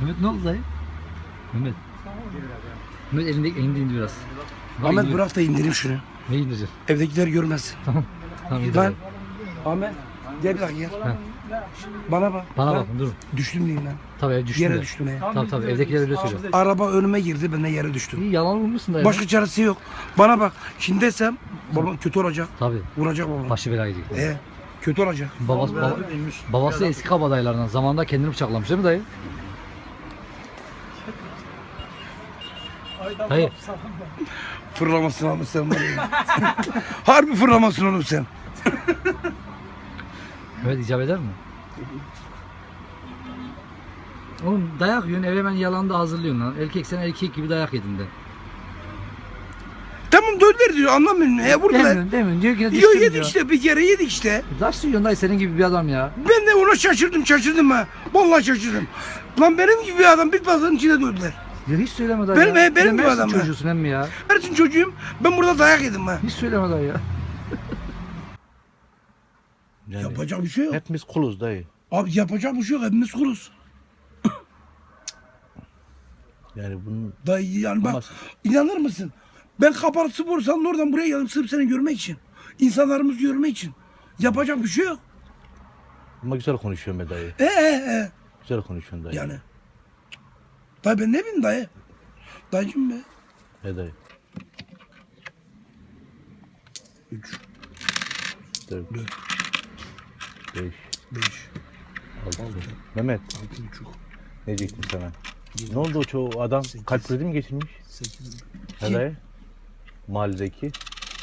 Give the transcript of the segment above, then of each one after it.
Mehmet ne oldu dayı? Mehmet. Mehmet elinde, elinde indi biraz. Bak Ahmet indiriyor. bırak da indireyim şunu. Ne indireceksin? Evdekiler görmez. Tamam. Tamam indir. Ben Ahmet gel bir dakika gel. Bana bak. Bana Ben bakın dur. Düştüm diyeyim lan. Tabii ya düştüm. Yere de. düştüm he. Tabii tabii evdekiler öyle söylüyor. Araba önüme girdi ben de yere düştüm. İyi yalan vurmuşsun dayı. Başka çaresi yok. Bana bak. Şimdi desem babam kötü olacak. Tabii. Vuracak babam. Başı belaya gidecek. He. Kötü olacak. Babası, baba- babası eski kabadayılardan. Zamanında kendini bıçaklamış değil mi dayı? Dayı. Fırlamasın abi sen. ya. Harbi fırlamasın oğlum sen. Evet icap eder mi? Oğlum dayak yiyorsun eve hemen yalan da hazırlıyorsun lan. Erkek sen erkek gibi dayak yedin de. Diyor anlamıyorum. He vurdular. Demiyorsun demiyorsun diyor ki Yo düştüm yedik diyor. işte bir kere yedik işte. Taş yiyorsun dayı senin gibi bir adam ya. Ben de ona şaşırdım şaşırdım ha. Vallahi şaşırdım. Lan benim gibi bir adam bir pazarın içine döndüler. Ya hiç söyleme dayı Benim- ya. benim Bir de gibi adam ya. çocuğusun hem ya. Ersin çocuğum ben burada dayak yedim ha. Hiç söyleme dayı ya. Yani Yapacak bir şey yok. hepimiz kuluz dayı. Abi yapacak bir şey yok. Hepimiz kuluz. Yani bunun Dayı yani bak Ama- inanır mısın? Ben Kapalı Spor salonunun oradan buraya geldim sırf seni görmek için. İnsanlarımızı görmek için. Yapacak bir şey yok. ama güzel konuşuyorsun be dayı. E e e. Güzel konuşuyorsun dayı. Yani. Dayı ben ne bileyim dayı. Dayıcım be. He dayı. Üç, Dört, dört, beş, beş, altı. Mehmet altı buçuk, ne diyecektim sana? Ne oldu o çoğu adam kalp krizi mi geçirmiş? sekiz. Kim? dayı. Mahalledeki.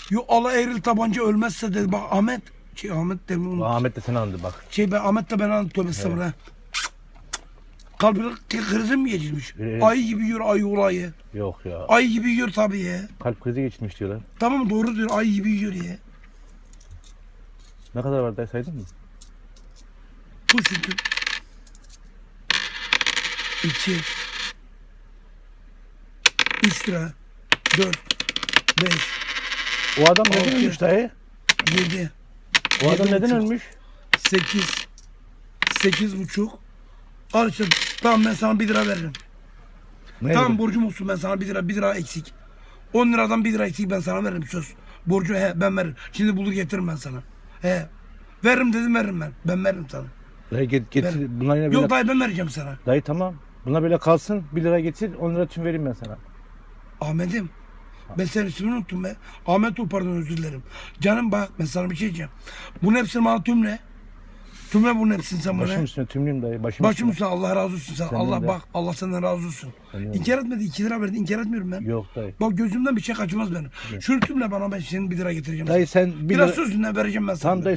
Yo Allah eğril tabanca ölmezse dedi. Bak Ahmet. Şey Ahmet de mi unut- Ahmet de seni andı bak. Şey ben Ahmet de ben anladım tövbe estağfurullah. Kalbi krizi mi geçirmiş? Evet. Ayı gibi yiyor ayı olayı. Yok ya. Ayı gibi yiyor tabii ya. Kalp krizi geçirmiş diyorlar. Tamam doğru diyor ayı gibi yiyor ya. Ne kadar var dayı saydın mı? Bu şükür. İki. Üç lira. Dört. Beş. O adam neden Altı. ölmüş dayı? Yedi. O adam Yedi neden buçuk. ölmüş? Sekiz. Sekiz buçuk. Al işte tamam ben sana bir lira veririm. Ne Tamam borcum olsun ben sana bir lira bir lira eksik. On liradan bir lira eksik ben sana veririm söz. Borcu he ben veririm. Şimdi bulur getiririm ben sana. He. Veririm dedim veririm ben. Ben veririm sana. Dayı get, getir. Ben- Bunlar yine böyle... Yok dayı ben vereceğim sana. Dayı tamam. Bunlar böyle kalsın. 1 lira getir. 10 lira tüm vereyim ben sana. Ahmet'im. Ben senin ismini unuttum be. Ahmet ol pardon özür dilerim. Canım bak ben sana bir şey diyeceğim. Bunun hepsini bana tümle. Tümle bunun hepsini sen bana. Başım üstüne tümlüyüm dayı. Başım, Başım üstüne. Allah razı olsun sen. Senden Allah de. bak Allah senden razı olsun. Senden de. İnkar etmedi 2 lira verdi inkar etmiyorum ben. Yok dayı. Bak gözümden bir şey kaçmaz benim. Şunu tümle bana ben senin bir lira getireceğim. Dayı sen 1 Biraz lira... sözünden vereceğim ben sana. Tam dayı